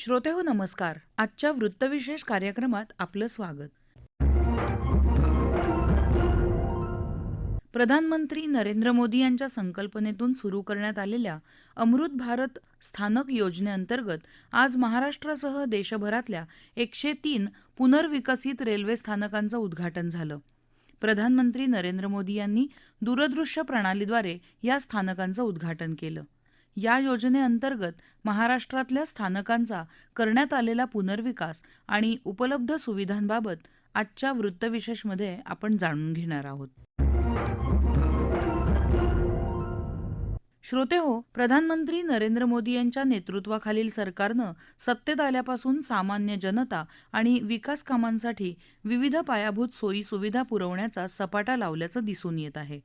श्रोते हो नमस्कार. आजच्या वृत्तविशेष कार्यक्रमात आपलं स्वागत. प्रधानमंत्री नरेंद्र मोदी यांच्या संकल्पनेतून सुरू करण्यात आलेल्या अमृत भारत स्थानक योजनेअंतर्गत आज महाराष्ट्रासह देशभरातल्या एकशे तीन पुनर्विकसित रेल्वे स्थानकांचं उद्घाटन झालं. प्रधानमंत्री नरेंद्र मोदी यांनी दूरदृश्य प्रणालीद्वारे या स्थानकांचं उद्घाटन केलं. या योजनेअंतर्गत महाराष्ट्रातल्या स्थानकांचा करण्यात आलेला पुनर्विकास आणि उपलब्ध सुविधांबाबत आजच्या वृत्तविशेषमध्ये आपण जाणून घेणार आहोत. श्रोते हो प्रधानमंत्री नरेंद्र मोदी यांच्या नेतृत्वाखालील सरकारनं सत्तेत आल्यापासून सामान्य जनता आणि विकास कामांसाठी विविध पायाभूत सोयी सुविधा पुरवण्याचा सपाटा लावल्याचं दिसून येत आहे.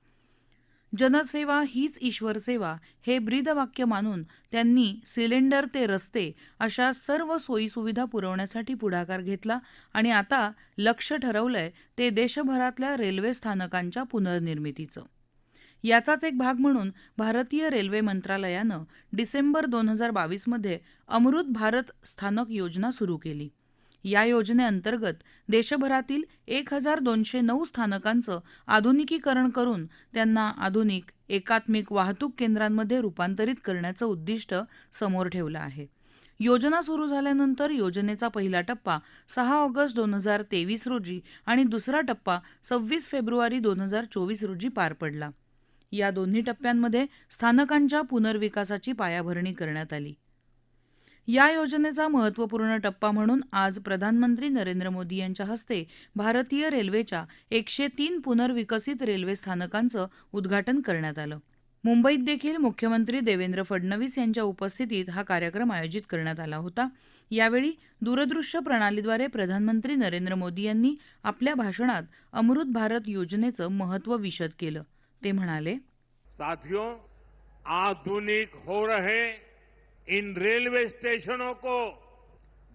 जनसेवा हीच ईश्वर सेवा हे ब्रीदवाक्य मानून त्यांनी सिलेंडर ते रस्ते अशा सर्व सोयीसुविधा पुरवण्यासाठी पुढाकार घेतला आणि आता लक्ष ठरवलंय ते देशभरातल्या रेल्वे स्थानकांच्या पुनर्निर्मितीचं. याचाच एक भाग म्हणून भारतीय रेल्वे मंत्रालयानं डिसेंबर दोन हजार बावीसमध्ये अमृत भारत स्थानक योजना सुरू केली. या योजनेअंतर्गत देशभरातील एक हजार दोनशे नऊ स्थानकांचं आधुनिकीकरण करून त्यांना आधुनिक एकात्मिक वाहतूक केंद्रांमध्ये रूपांतरित करण्याचं उद्दिष्ट समोर ठेवलं आहे. योजना सुरू झाल्यानंतर योजनेचा पहिला टप्पा सहा ऑगस्ट दोन हजार तेवीस रोजी आणि दुसरा टप्पा सव्वीस फेब्रुवारी दोन हजार चोवीस रोजी पार पडला. या दोन्ही टप्प्यांमध्ये स्थानकांच्या पुनर्विकासाची पायाभरणी करण्यात आली. या योजनेचा महत्त्वपूर्ण टप्पा म्हणून आज प्रधानमंत्री नरेंद्र मोदी यांच्या हस्ते भारतीय रेल्वेच्या एकशे तीन पुनर्विकसित रेल्वे स्थानकांचं उद्घाटन करण्यात आलं. मुंबईत देखील मुख्यमंत्री देवेंद्र फडणवीस यांच्या उपस्थितीत हा कार्यक्रम आयोजित करण्यात आला होता. यावेळी दूरदृश्य प्रणालीद्वारे प्रधानमंत्री नरेंद्र मोदी यांनी आपल्या भाषणात अमृत भारत योजनेचं महत्त्व विशद केलं. ते म्हणाले साथियों आधुनिक हो रहे इन रेलवे स्टेशनों को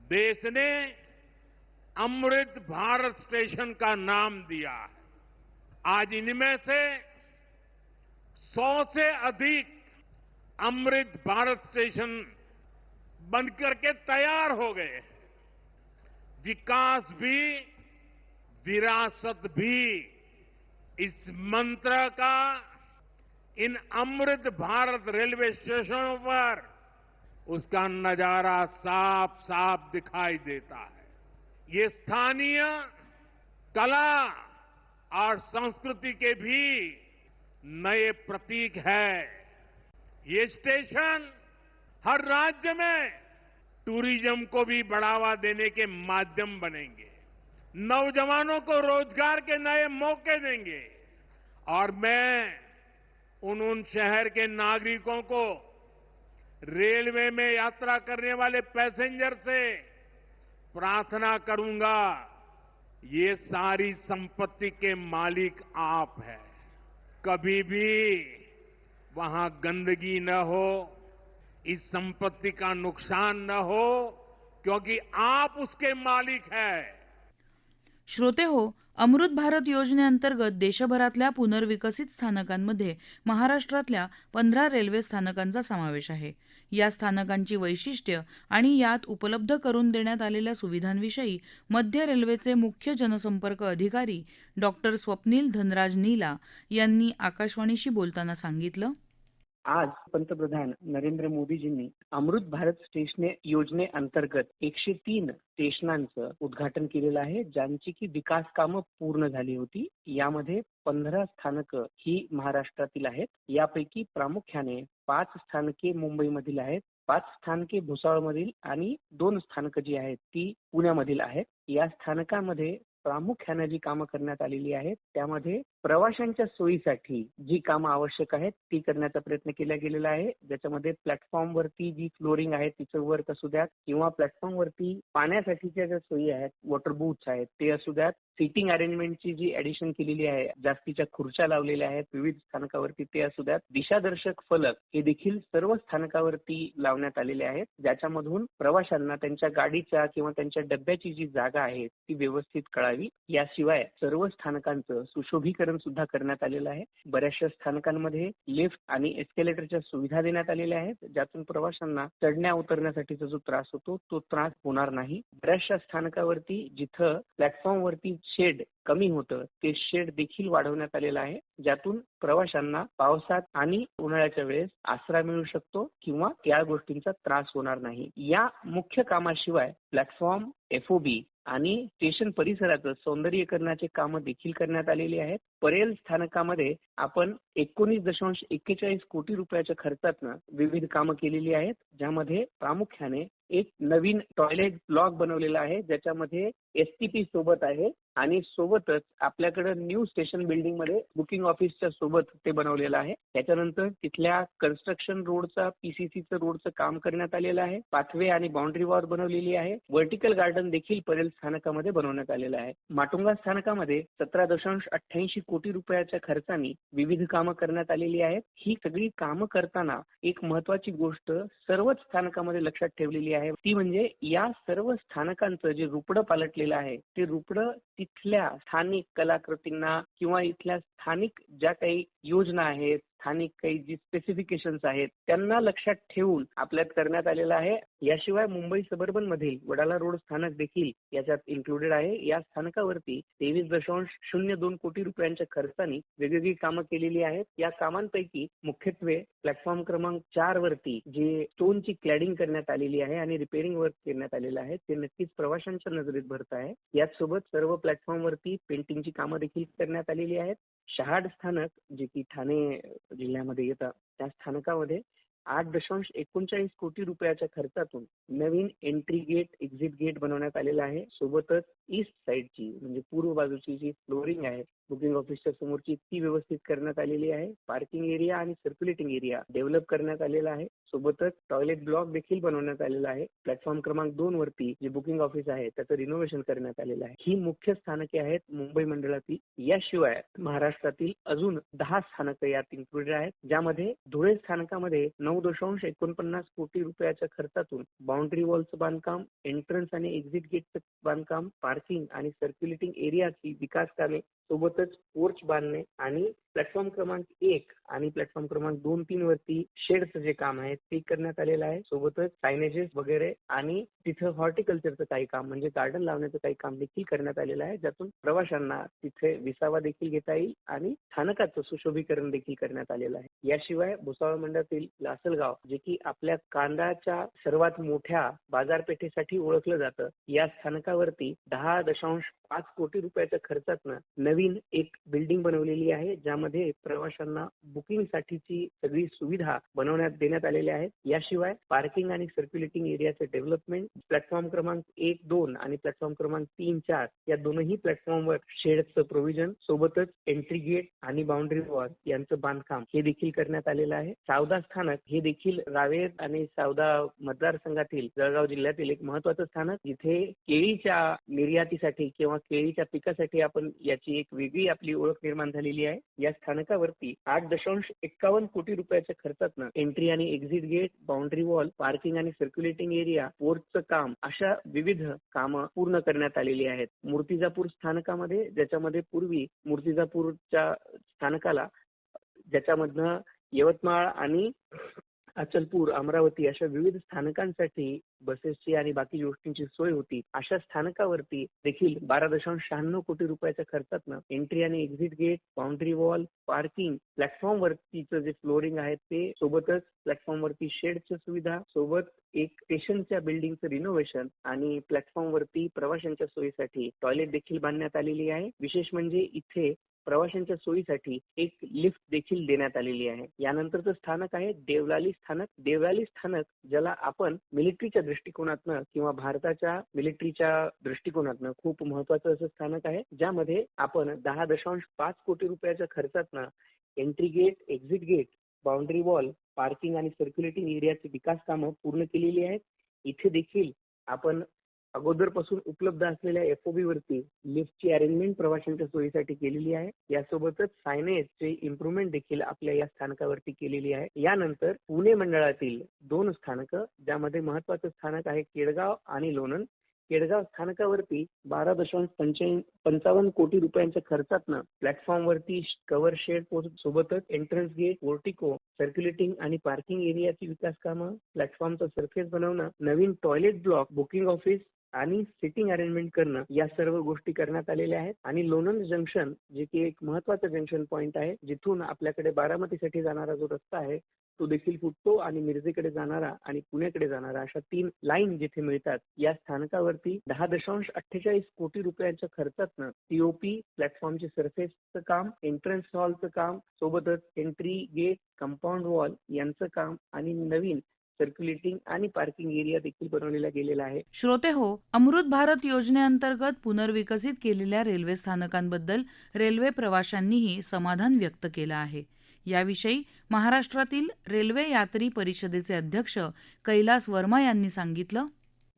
देश ने अमृत भारत स्टेशन का नाम दिया है। आज इनमें से सौ से अधिक अमृत भारत स्टेशन बनकर के तैयार हो गए विकास भी, विरासत भी इस मंत्र का इन अमृत भारत रेलवे स्टेशनों पर उसका नज़ारा साफ़ साफ़ दिखाई देता है। ये स्थानीय कला और संस्कृति के भी नए प्रतीक है। ये स्टेशन हर राज्य में टूरिज़्म को भी बढ़ावा देने के माध्यम बनेंगे। नौजवानों को रोज़गार के नए मौके देंगे। और मैं उन उन शहर के नागरिकों को रेलवे में यात्रा करने वाले पैसेंजर से प्रार्थना करूँगा, ये सारी संपत्ति के मालिक आप हैं। कभी भी वहाँ गंदगी न हो, इस संपत्ति का नुकसान न हो, क्योंकि आप उसके मालिक हैं। श्रोते हो, अमृत भारत योजनेअंतर्गत देशभरातल्या पुनर्विकसित स्थानकांमध्ये महाराष्ट्रातल्या पंधरा रेल्वे स्थानकांचा समावेश आहे. या स्थानकांची वैशिष्ट्य आणि यात उपलब्ध करून देण्यात आलेल्या सुविधांविषयी मध्य रेल्वेचे मुख्य जनसंपर्क अधिकारी डॉक्टर स्वप्नील धनराज नीला यांनी आकाशवाणीशी बोलताना सांगितलं. आज पंतप्रधान नरेंद्र मोदीजींनी अमृत भारत स्टेशन योजनेअंतर्गत एकशे तीन स्टेशनांचं उद्घाटन केलेलं आहे ज्यांची की विकास कामं पूर्ण झाली होती. यामध्ये पंधरा स्थानकं ही महाराष्ट्रातील आहेत. यापैकी प्रामुख्याने पाच स्थानके मुंबईमधील आहेत. पाच स्थानके भुसावळमधील आणि दोन स्थानकं जी आहेत ती पुण्यामधील आहेत. या स्थानकामध्ये प्रामुख्याने जी कामं करण्यात आलेली आहेत त्यामध्ये प्रवाशांच्या सोयीसाठी जी कामं आवश्यक आहेत ती करण्याचा प्रयत्न केला गेलेला आहे. ज्याच्यामध्ये प्लॅटफॉर्मवरती जी फ्लोरिंग आहे तिचं वर्क असू द्यात किंवा प्लॅटफॉर्मवरती पाण्यासाठीच्या ज्या सोयी आहेत वॉटर बूथ्स आहेत ते असू द्यात. सिटिंग अरेंजमेंटची जी ऍडिशन केलेली आहे जास्तीच्या खुर्च्या लावलेल्या आहेत विविध स्थानकावरती ते असू द्यात. दिशादर्शक फलक हे देखील सर्व स्थानकावरती लावण्यात आलेले आहेत ज्याच्यामधून प्रवाशांना त्यांच्या गाडीच्या किंवा त्यांच्या डब्याची जी जागा आहे ती व्यवस्थित कळावी. याशिवाय सर्व स्थानकांचं सुशोभीकरण सुशोभीकरण सुद्धा करण्यात आलेलं आहे. बऱ्याचशा स्थानकांमध्ये लिफ्ट आणि एस्केलेटरच्या सुविधा देण्यात आलेल्या आहेत ज्यातून प्रवाशांना चढण्या उतरण्यासाठीचा जो त्रास होतो तो त्रास होणार नाही. बऱ्याचशा स्थानकावरती जिथं प्लॅटफॉर्मवरती शेड कमी होतं. ते शेड देखील वाढवण्यात आलेलं आहे. ज्यातून प्रवाशांना पावसात आणि उन्हाळ्याच्या वेळेस आसरा मिळू शकतो किंवा त्या गोष्टींचा त्रास होणार नाही. या मुख्य कामाशिवाय प्लॅटफॉर्म एफओबी आणि स्टेशन परिसराचं सौंदर्यीकरणाचे कामं देखील करण्यात आलेली आहेत. परेल स्थानकामध्ये आपण एकोणीस दशांश एक्केचाळीस कोटी रुपयाच्या खर्चातनं विविध कामं केलेली आहेत ज्यामध्ये प्रामुख्याने एक नवीन टॉयलेट ब्लॉक बनवलेला आहे ज्याच्यामध्ये एस टी पी सोबत आहे आणि सोबतच आपल्याकडे न्यू स्टेशन बिल्डिंगमध्ये बुकिंग ऑफिसच्या सोबत ते बनवलेलं आहे. त्याच्यानंतर तिथल्या कन्स्ट्रक्शन रोडचा पीसीसीचं रोडचं काम करण्यात आलेलं आहे. पाथवे आणि बाउंड्री वॉर बनवलेली आहे. व्हर्टिकल गार्डन देखील परेल स्थानकामध्ये बनवण्यात आलेलं आहे. माटुंगा स्थानकामध्ये सतरा दशांश अठ्ठ्याऐंशी कोटी रुपयाच्या खर्चाने विविध कामं करण्यात आलेली आहेत. ही सगळी कामं करताना एक महत्वाची गोष्ट सर्वच स्थानकामध्ये लक्षात ठेवलेली आहे. ती म्हणजे या सर्व स्थानकांचं जे रुपडं पालटलेलं आहे ते रुपडं तिथल्या स्थानिक कलाकृतींना किंवा इथल्या स्थानिक ज्या काही योजना आहेत स्थानिक काही जी स्पेसिफिकेशन्स आहेत त्यांना लक्षात ठेवून आपल्यात करण्यात आलेलं आहे. याशिवाय मुंबई सबर्बन मधील वडाला रोड स्थानक देखील याच्यात इन्क्लुडेड आहे. या स्थानकावरती तेवीस दशांश शून्य दोन कोटी रुपयांच्या खर्चाने वेगवेगळी कामं केलेली आहेत. या कामांपैकी मुख्यत्वे प्लॅटफॉर्म क्रमांक चार वरती जे स्टोनची क्लॅडिंग करण्यात आलेली आहे आणि रिपेअरिंग वर्क करण्यात आलेलं आहे ते नक्कीच प्रवाशांच्या नजरेत भरत आहे. याचसोबत सर्व प्लॅटफॉर्मवरती पेंटिंगची कामं देखील करण्यात आलेली आहेत. शहाड स्थानक जे की ठाणे जिल्ह्यामध्ये येतं त्या स्थानकामध्ये आठ दशांश एकोणचाळीस कोटी रुपयाच्या खर्चातून नवीन एंट्री गेट एक्झिट गेट बनवण्यात आलेलं आहे. सोबतच ईस्ट साईडची म्हणजे पूर्व बाजूची जी फ्लोरिंग आहे बुकिंग ऑफिसच्या समोरची ती व्यवस्थित करण्यात आलेली आहे. पार्किंग एरिया आणि सर्क्युलेटिंग एरिया डेव्हलप करण्यात आलेला आहे. सोबतच टॉयलेट ब्लॉक देखील बनवण्यात आलेला आहे. प्लॅटफॉर्म क्रमांक दोन वरती जे बुकिंग ऑफिस आहे त्याचं रिनोव्हेशन करण्यात आलेलं आहे. ही मुख्य स्थानके आहेत मुंबई मंडळातील. याशिवाय महाराष्ट्रातील अजून दहा स्थानकं यात इन्क्लुडेड आहेत. ज्यामध्ये धुळे स्थानकामध्ये नऊ दशांश एकोणपन्नास कोटी रुपयाच्या खर्चातून बाउंड्री वॉलचं बांधकाम एंट्रन्स आणि एक्झिट गेटचं बांधकाम पार्किंग आणि सर्क्युलेटिंग एरियाची विकास कामे सोबतच पोर्च बांधणे आणि प्लॅटफॉर्म क्रमांक एक आणि प्लॅटफॉर्म क्रमांक दोन तीन वरती शेडचं जे काम आहे ते करण्यात आलेलं आहे. सोबतच सायनेजेस वगैरे आणि तिथं हॉर्टिकल्चरचं काही काम म्हणजे गार्डन लावण्याचं काही काम देखील करण्यात आलेलं आहे ज्यातून प्रवाशांना तिथे विसावा देखील घेता येईल आणि स्थानकाचं सुशोभीकरण देखील करण्यात आलेलं आहे. याशिवाय भुसावळ मंडळातील लासलगाव जे की आपल्या कांद्याच्या सर्वात मोठ्या बाजारपेठेसाठी ओळखलं जातं या स्थानकावरती दहा दशांश पाच कोटी रुपयाच्या खर्चातनं नवीन एक बिल्डिंग बनवलेली आहे ज्यामध्ये प्रवाशांना बुकिंग साठीची सगळी सुविधा बनवण्यात देण्यात आलेल्या आहेत. याशिवाय पार्किंग आणि सर्क्युलेटिंग एरियाचे डेव्हलपमेंट प्लॅटफॉर्म क्रमांक एक दोन आणि प्लॅटफॉर्म क्रमांक तीन चार या दोनही प्लॅटफॉर्मवर शेडचं प्रोव्हिजन सोबतच एंट्री गेट आणि बाउंड्री वॉल यांचं बांधकाम हे देखील करण्यात आलेलं आहे. सावदा स्थानक हे देखील रावेर आणि सावदा मतदारसंघातील जळगाव जिल्ह्यातील एक महत्वाचं स्थानक. जिथे केळीच्या निर्यातीसाठी किंवा केळीच्या पिकासाठी आपण याची एक वेगळी आपली ओळख निर्माण झालेली आहे. या स्थानकावरती आठ दशांश एक्कावन्न कोटी रुपयाच्या खर्चातनं एंट्री आणि exit gate boundary wall parking आणि सर्क्युलेटिंग एरिया पोर्टचं काम अशा विविध कामं पूर्ण करण्यात आलेली आहेत. मूर्तिजापूर स्थानकामध्ये ज्याच्यामध्ये पूर्वी मूर्तिजापूरच्या स्थानकाला ज्याच्यामधनं यवतमाळ आणि अचलपूर अमरावती अशा विविध स्थानकांसाठी बसेसची आणि बाकी गोष्टींची सोय होती. अशा स्थानकावरती देखील बारा दशांश शहाण्णव कोटी रुपयाच्या खर्चातनं एंट्री आणि exit gate boundary wall parking platform वरतीचं जे फ्लोरिंग आहे ते सोबतच प्लॅटफॉर्म वरती शेडच्या सुविधा सोबत एक स्टेशनच्या बिल्डिंगचं रिनोव्हेशन आणि प्लॅटफॉर्म वरती प्रवाशांच्या सोयीसाठी टॉयलेट देखील बांधण्यात आलेली आहे. विशेष म्हणजे इथे प्रवाशांच्या सोयीसाठी एक लिफ्ट देखील देण्यात आलेली आहे. यानंतरचं स्थानक आहे देवलाली स्थानक. देवलाली स्थानक ज्याला आपण मिलिटरीच्या दृष्टिकोनातनं किंवा भारताच्या मिलिटरीच्या दृष्टिकोनातनं खूप महत्वाचं असं स्थानक आहे ज्यामध्ये आपण दहा दशांश पाच कोटी रुपयाच्या खर्चातनं entry gate exit gate boundary wall parking आणि सर्क्युलेटिंग एरियाची विकास कामं पूर्ण केलेली आहेत. इथे देखील आपण अगोदरपासून उपलब्ध असलेल्या एफओबी वरती लिफ्टची अरेंजमेंट प्रवाशांच्या सोयीसाठी केलेली आहे. यासोबतच सायनेजचे इम्प्रुव्हमेंट देखील आपल्या या स्थानकावरती केलेली आहे. यानंतर पुणे मंडळातील दोन स्थानकं ज्यामध्ये महत्वाचं स्थानक आहे केडगाव आणि लोणंद. केडगाव स्थानकावरती बारा दशांश पंचावन्न कोटी रुपयांच्या खर्चातनं प्लॅटफॉर्मवरती कव्हर शेड सोबतच एंट्रन्स गेट पोर्टिको सर्क्युलेटिंग आणि पार्किंग एरियाची विकास कामं प्लॅटफॉर्मचा सरफेस बनवणं नवीन टॉयलेट ब्लॉक बुकिंग ऑफिस आणि सिटिंग अरेंजमेंट करणं या सर्व गोष्टी करण्यात आलेल्या आहेत. आणि लोणंद जंक्शन जे की एक महत्वाचं जंक्शन पॉईंट आहे जिथून आपल्याकडे बारामतीसाठी जाणारा जो रस्ता आहे तो देखील फुटतो आणि मिरजेकडे जाणारा आणि पुण्याकडे जाणारा अशा तीन लाईन जिथे मिळतात या स्थानकावरती दहा दशांश अठ्ठेचाळीस कोटी रुपयांच्या खर्चातनं पीओपी प्लॅटफॉर्मचे सरफेसचं काम एंट्रन्स हॉलचं काम सोबतच एंट्री गेट कंपाऊंड वॉल यांचं काम आणि नवीन सर्क्युलेटिंग आणि पार्किंग एरिया देखील बनवलेला गेलेला आहे. श्रोते हो अमृत भारत योजनेअंतर्गत पुनर्विकसित केलेल्या रेल्वे स्थानकांबद्दल रेल्वे प्रवाशांनीही समाधान व्यक्त केलं आहे. याविषयी महाराष्ट्रातील रेल्वे यात्री परिषदेचे अध्यक्ष कैलास वर्मा यांनी सांगितलं.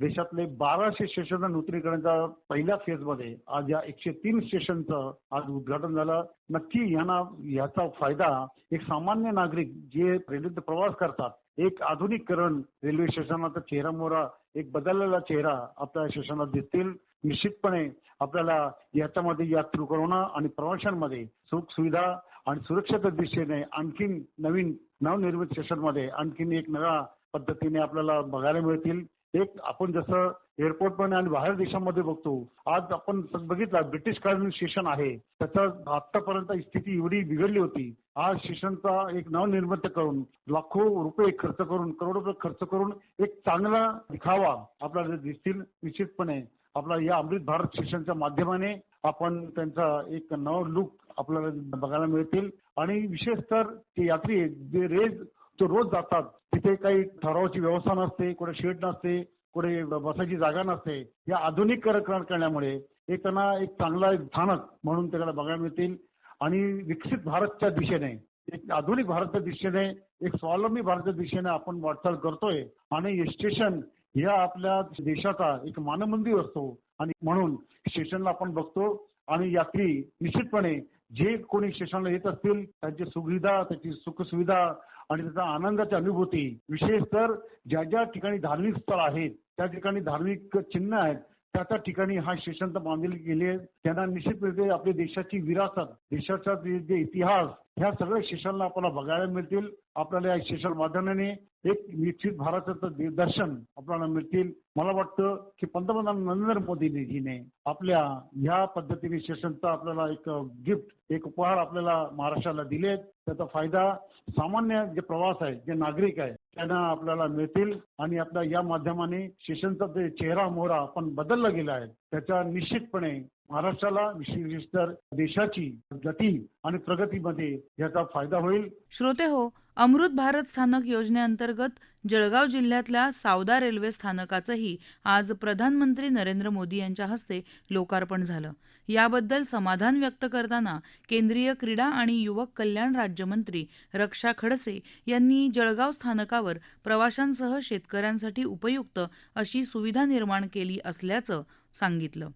देशातले बाराशे स्टेशन नूतनीकरणाच्या पहिल्या फेजमध्ये आज या एकशे तीन स्टेशनचं आज उद्घाटन झालं. नक्की यांना याचा फायदा एक सामान्य नागरिक जे रेल्वेत प्रवास करतात एक आधुनिकरण रेल्वे स्टेशनाचा चेहरा मोहरा एक बदललेला चेहरा आपल्या स्टेशनात दिसतील. निश्चितपणे आपल्याला याच्यामध्ये यात्रु करोना आणि प्रवाशांमध्ये सुख सुविधा आणि सुरक्षेच्या दिशेने आणखीन नवीन नवनिर्मित स्टेशनमध्ये आणखीन एक नव्या पद्धतीने आपल्याला बघायला मिळतील. एक आपण जसं एअरपोर्ट पण आणि बाहेर देशामध्ये बघतो आज आपण बघितला ब्रिटिश कालीन स्टेशन आहे. त्याचा आतापर्यंत स्थिती एवढी बिघडली होती. आज शिक्षणचा एक नवनिर्मिती करून लाखो रुपये खर्च करून करोडो रुपये खर्च करून एक चांगला दिखावा आपल्याला दिसतील निश्चितपणे. आपला या अमृत भारत सेशनच्या माध्यमाने आपण त्यांचा एक नव लुक आपल्याला बघायला मिळतील. आणि विशेष तर ते यात्री जे रेज ते रोज जातात तिथे काही ठरावाची व्यवस्था नसते कुठे शेड नसते कुठे बसायची जागा नसते या आधुनिकीकरण करण्यामुळे एक त्यांना एक चांगला एक स्थानक म्हणून त्याला बघायला मिळतील. आणि विकसित भारतच्या दिशेने एक आधुनिक भारतच्या दिशेने एक स्वावलंबी भारताच्या दिशेने आपण वाटचाल करतोय. आणि हे स्टेशन या आपल्या देशाचा एक मानमंदिर असतो. आणि म्हणून स्टेशनला आपण बघतो. आणि यात्री निश्चितपणे जे कोणी स्टेशनला येत असतील त्यांची सुविधा त्याची सुखसुविधा आणि त्याचा आनंदाची अनुभूती. विशेष तर ज्या ज्या ठिकाणी धार्मिक स्थळ आहेत त्या ठिकाणी धार्मिक चिन्ह आहेत त्या त्या ठिकाणी हा स्टेशन बांधले गेले. त्यांना निश्चितपणे आपल्या देशाची विरासत देशाचा जे इतिहास ह्या सगळ्या स्टेशनला आपल्याला बघायला मिळतील. आपल्याला या स्टेशन माध्यमाने एक निश्चित भारताचं दर्शन आपल्याला मिळतील. मला वाटतं की पंतप्रधान नरेंद्र मोदीजीने आपल्या ह्या पद्धतीने स्टेशनचा आपल्याला एक गिफ्ट एक उपहार आपल्याला महाराष्ट्राला दिलेत. त्याचा फायदा सामान्य जे प्रवास आहे जे नागरिक आहे त्यांना आपल्याला मिळतील आणि आपल्या या माध्यमाने स्टेशनचा जे चेहरा मोहरा आपण बदलला गेला आहे. त्याचा निश्चितपणे महाराष्ट्राला विशेष तर देशाची गती आणि प्रगतीमध्ये याचा फायदा होईल. श्रोते हो अमृत भारत स्थानक योजनेअंतर्गत जळगाव जिल्ह्यातल्या सावदा रेल्वे स्थानकाचंही आज प्रधानमंत्री नरेंद्र मोदी यांच्या हस्ते लोकार्पण झालं. याबद्दल समाधान व्यक्त करताना केंद्रीय क्रीडा आणि युवक कल्याण राज्यमंत्री रक्षा खडसे यांनी जळगाव स्थानकावर प्रवाशांसह शेतकऱ्यांसाठी उपयुक्त अशी सुविधा निर्माण केली असल्याचं सांगितलं.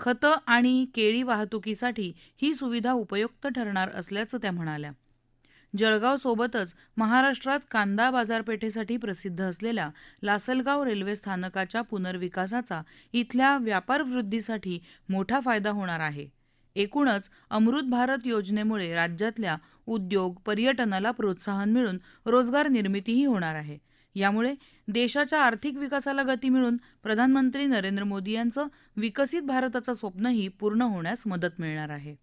खतं आणि केळी वाहतुकीसाठी ही सुविधा उपयुक्त ठरणार असल्याचं त्या म्हणाल्या. जळगाव सोबतच महाराष्ट्रात कांदा बाजारपेठेसाठी प्रसिद्ध असलेल्या लासलगाव रेल्वे स्थानकाच्या पुनर्विकासाचा इथल्या व्यापार वृद्धीसाठी मोठा फायदा होणार आहे. एकूणच अमृत भारत योजनेमुळे राज्यातल्या उद्योग पर्यटनाला प्रोत्साहन मिळून रोजगार निर्मितीही होणार आहे. यामुळे देशाच्या आर्थिक विकासाला गती मिळून प्रधानमंत्री नरेंद्र मोदी यांचं विकसित भारताचं स्वप्नही पूर्ण होण्यास मदत मिळणार आहे.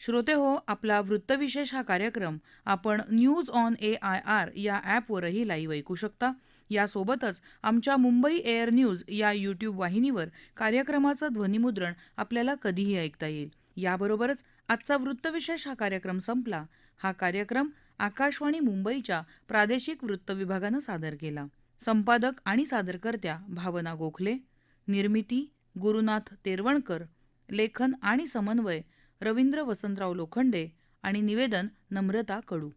श्रोते हो आपला वृत्तविशेष हा कार्यक्रम आपण news on A I R या ॲपवरही लाईव्ह ऐकू शकता. यासोबतच आमच्या मुंबई एअर न्यूज या यूट्यूब वाहिनीवर कार्यक्रमाचं ध्वनिमुद्रण आपल्याला कधीही ऐकता येईल. याबरोबरच आजचा वृत्तविशेष हा कार्यक्रम संपला. हा कार्यक्रम आकाशवाणी मुंबईच्या प्रादेशिक वृत्त विभागानं सादर केला. संपादक आणि सादरकर्त्या भावना गोखले निर्मिती गुरुनाथ तेरवणकर लेखन आणि समन्वय रवींद्र वसंतराव लोखंडे आणि निवेदन नम्रता कडू.